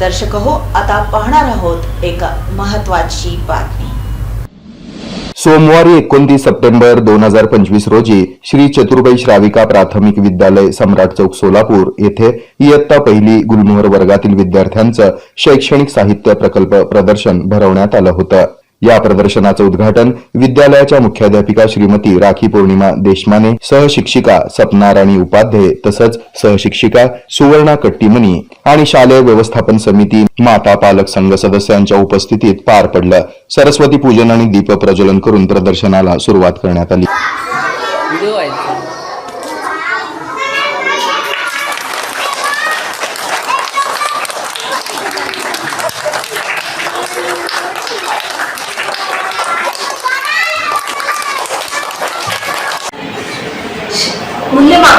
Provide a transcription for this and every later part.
दर्शक हो आता पाहणार आहोत एक महत्वाची बातमी. सोमवारी एकोणतीस सप्टेंबर दोन हजार पंचवीस रोजी श्री चतुर्बाई श्राविका प्राथमिक विद्यालय सम्राट चौक सोलापूर येथे इयत्ता पहिली गुलमोहर वर्गातील विद्यार्थ्यांचं शैक्षणिक साहित्य प्रकल्प प्रदर्शन भरवण्यात आलं होतं. या प्रदर्शनाचं उद्घाटन विद्यालयाच्या मुख्याध्यापिका श्रीमती राखी पौर्णिमा देशमाने सहशिक्षिका सपना राणी उपाध्ये तसंच सहशिक्षिका सुवर्णा कट्टीमणी आणि शालेय व्यवस्थापन समिती माता पालक संघ सदस्यांच्या उपस्थितीत पार पडलं. सरस्वती पूजन आणि दीप प्रज्वलन करून प्रदर्शनाला सुरुवात करण्यात आली.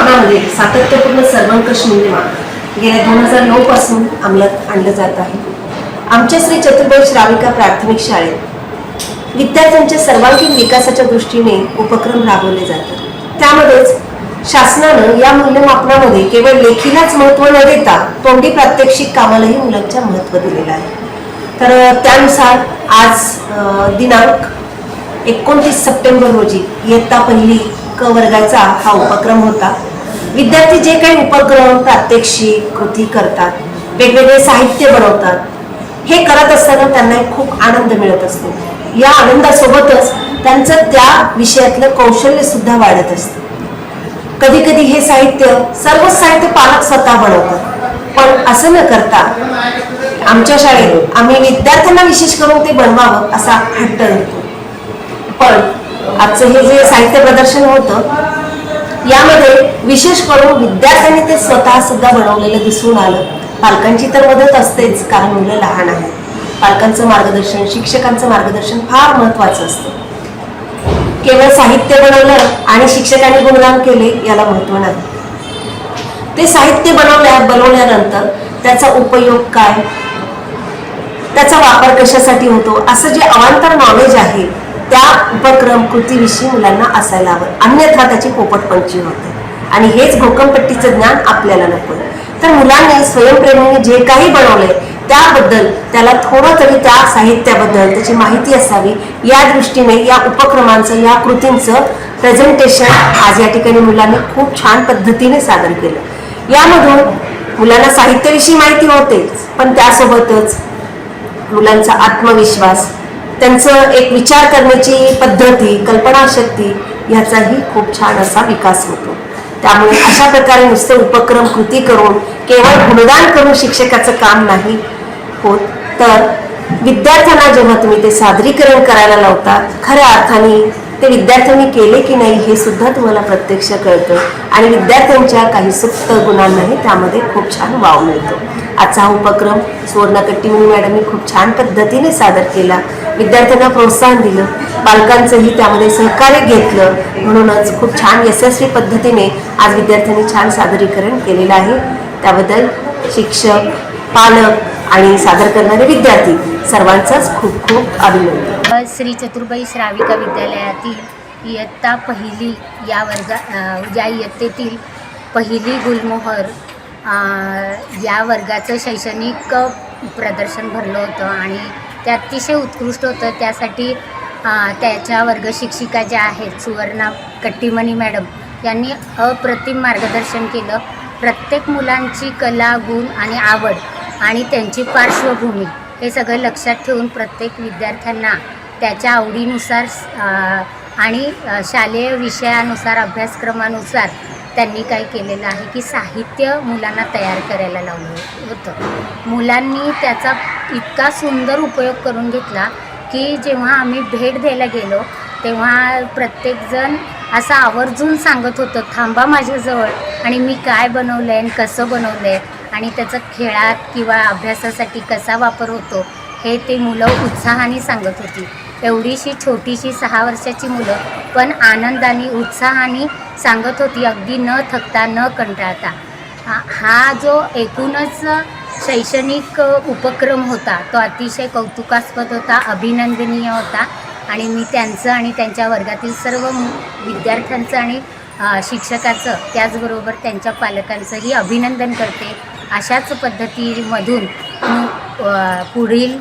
कामामध्ये सातत्यपूर्ण सर्वंकष निर्माण गेल्या दोन हजार नऊ पासून अंमलात आणलं जात आहे. आमच्या श्री चतुर्बाई श्राविका प्राथमिक शाळेत विद्यार्थ्यांच्या सर्वांगीण विकासाच्या दृष्टीने उपक्रम राबवले जातात. त्यामध्येच शासनानं या मूल्यमापनामध्ये केवळ लेखीलाच महत्त्व न देता तोंडी प्रात्यक्षिक कामालाही मुलांच्या महत्त्व दिलेलं आहे. तर त्यानुसार आज दिनांक एकोणतीस सप्टेंबर रोजी इयत्ता पहिली क वर्गाचा हा उपक्रम होता. विद्यार्थी जे काही उपक्रम प्रात्यक्षिक कृती करतात वेगवेगळे साहित्य बनवतात हे करत असताना त्यांना खूप आनंद मिळत असतो. या आनंदासोबतच त्यांचं त्या विषयातलं कौशल्य सुद्धा वाढत असतं. कधी कधी हे साहित्य सर्व साहित्य पालक स्वतः बनवतात. पण असं न करता आमच्या शाळेत आम्ही विद्यार्थ्यांना विशेष करून ते बनवावं असा हट्ट धरतो. पण आजचं हे जे साहित्य प्रदर्शन होतं यामध्ये विशेष करून विद्यार्थ्यांनी ते स्वतः सुद्धा बनवलेलं दिसून आलं. पालकांची तर मदत असतेच कारण मुलं लहान आहेत. पालकांचं मार्गदर्शन शिक्षकांचं मार्गदर्शन फार महत्वाचं असतं. केवळ साहित्य बनवलं आणि शिक्षकांनी गुणगान केले याला महत्त्व नाही. ते साहित्य बनवल्या बनवल्यानंतर त्याचा उपयोग काय? त्याचा वापर कशासाठी होतो? असं जे अवांतर नॉलेज आहे त्या उपक्रम कृतीविषयी मुलांना असायला हवं. अन्यथा त्याची पोपटपंची होते. आणि हेच भोकमपट्टीचं ज्ञान आपल्याला नको तर मुलांनी स्वयंप्रेमीने जे काही बनवले त्याबद्दल त्याला थोडं तरी त्या साहित्याबद्दल त्याची माहिती असावी या दृष्टीने या उपक्रमांचं या कृतींचं प्रेझेंटेशन आज या ठिकाणी मुलांनी खूप छान पद्धतीने सादर केलं. यामधून मुलांना साहित्याविषयी माहिती होतेच पण त्यासोबतच मुलांचा आत्मविश्वास त्यांचं एक विचार करण्याची पद्धती कल्पनाशक्ती ह्याचाही खूप छान असा विकास होतो. त्यामुळे अशा प्रकारे नुसते उपक्रम कृती करून केवळ गुणदान करून शिक्षकाचं काम नाही होत तर विद्यार्थ्यांना जेव्हा तुम्ही ते सादरीकरण करायला लावतात खऱ्या अर्थाने ते विद्यार्थ्यांनी केले की नाही हे सुद्धा तुम्हाला प्रत्यक्ष कळतं आणि विद्यार्थ्यांच्या काही सुप्त गुणांनाही त्यामध्ये खूप छान वाव मिळतो. आजचा हा उपक्रम सुवर्णा कट्टीमुनी मॅडमनी खूप छान पद्धतीने सादर केला. विद्यार्थ्यांना प्रोत्साहन दिलं. पालकांचंही त्यामध्ये सहकार्य घेतलं. म्हणूनच खूप छान यशस्वी पद्धतीने आज विद्यार्थ्यांनी छान सादरीकरण केलेलं आहे. त्याबद्दल शिक्षक पालक आणि सादर करणारे विद्यार्थी सर्वांचाच खूप खूप अभिनंदन. श्री चतुर्बाई श्राविका विद्यालयातील इयत्ता पहिली या वर्गा या इयत्तेतील पहिली गुलमोहर या वर्गाचं शैक्षणिक प्रदर्शन भरलं होतं आणि ते अतिशय उत्कृष्ट होतं. त्यासाठी त्याच्या वर्ग शिक्षिका ज्या आहेत सुवर्णा कट्टीमणी मॅडम यांनी अप्रतिम मार्गदर्शन केलं. प्रत्येक मुलांची कला गुण आणि आवड आणि त्यांची पार्श्वभूमी हे सगळं लक्षात ठेवून प्रत्येक विद्यार्थ्यांना त्याच्या आवडीनुसार आणि शालेय विषयानुसार अभ्यासक्रमानुसार त्यांनी काय केलेलं आहे की साहित्य मुलांना तयार करायला लावलं होतं. मुलांनी त्याचा इतका सुंदर उपयोग करून घेतला की जेव्हा आम्ही भेट द्यायला गेलो तेव्हा प्रत्येकजण असं आवर्जून सांगत होतं थांबा माझ्याजवळ आणि मी काय बनवलं आहे आणि कसं बनवलं आहे आणि त्याचा खेळात किंवा अभ्यासासाठी कसा वापर होतो हे ते मुलं उत्साहाने सांगत होती. एवढीशी छोटीशी सहा वर्षाची मुलं पण आनंदाने उत्साहाने सांगत होती अगदी न थकता न कंटाळता. हा- जो एकूणच शैक्षणिक उपक्रम होता तो अतिशय कौतुकास्पद होता अभिनंदनीय होता. आणि मी त्यांचं आणि त्यांच्या वर्गातील सर्व विद्यार्थ्यांचं आणि शिक्षकाचं त्याचबरोबर त्यांच्या पालकांचंही अभिनंदन करते. अशाच पद्धतीमधून पुढील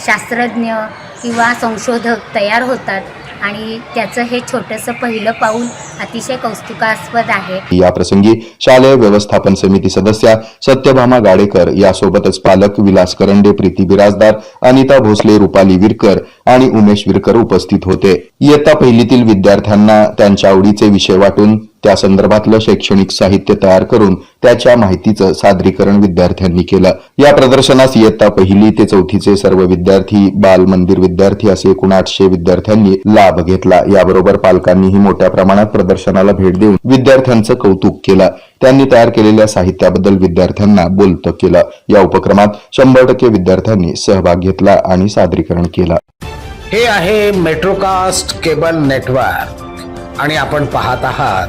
शास्त्रज्ञ किंवा संशोधक तयार होतात. आणि त्याचं हे छोटंसं पहिलं पाऊल अतिशय कौतुकास्पद आहे. या प्रसंगी शालेय व्यवस्थापन समिती सदस्या सत्यभामा गाडेकर यासोबतच पालक विलास करंडे प्रीती बिराजदार अनिता भोसले रुपाली विरकर आणि उमेश विरकर उपस्थित होते. इयत्ता पहिलीतील विद्यार्थ्यांना त्यांच्या आवडीचे विषय वाटून त्या संदर्भातलं शैक्षणिक साहित्य तयार करून त्याच्या माहितीचं सादरीकरण विद्यार्थ्यांनी केलं. या प्रदर्शनास इयत्ता पहिली ते चौथीचे सर्व विद्यार्थी बाल मंदिर विद्यार्थी असे एकूण आठशे विद्यार्थ्यांनी लाभ घेतला. याबरोबर पालकांनीही मोठ्या प्रमाणात प्रदर्शनाला भेट देऊन विद्यार्थ्यांचं कौतुक केलं. त्यांनी तयार केलेल्या साहित्याबद्दल विद्यार्थ्यांना बोलतं केलं. या उपक्रमात शंभर टक्के विद्यार्थ्यांनी सहभाग घेतला आणि सादरीकरण केलं. हे आहे मेट्रोकास्ट केबल नेटवर्क आणि आपण पाहत आहात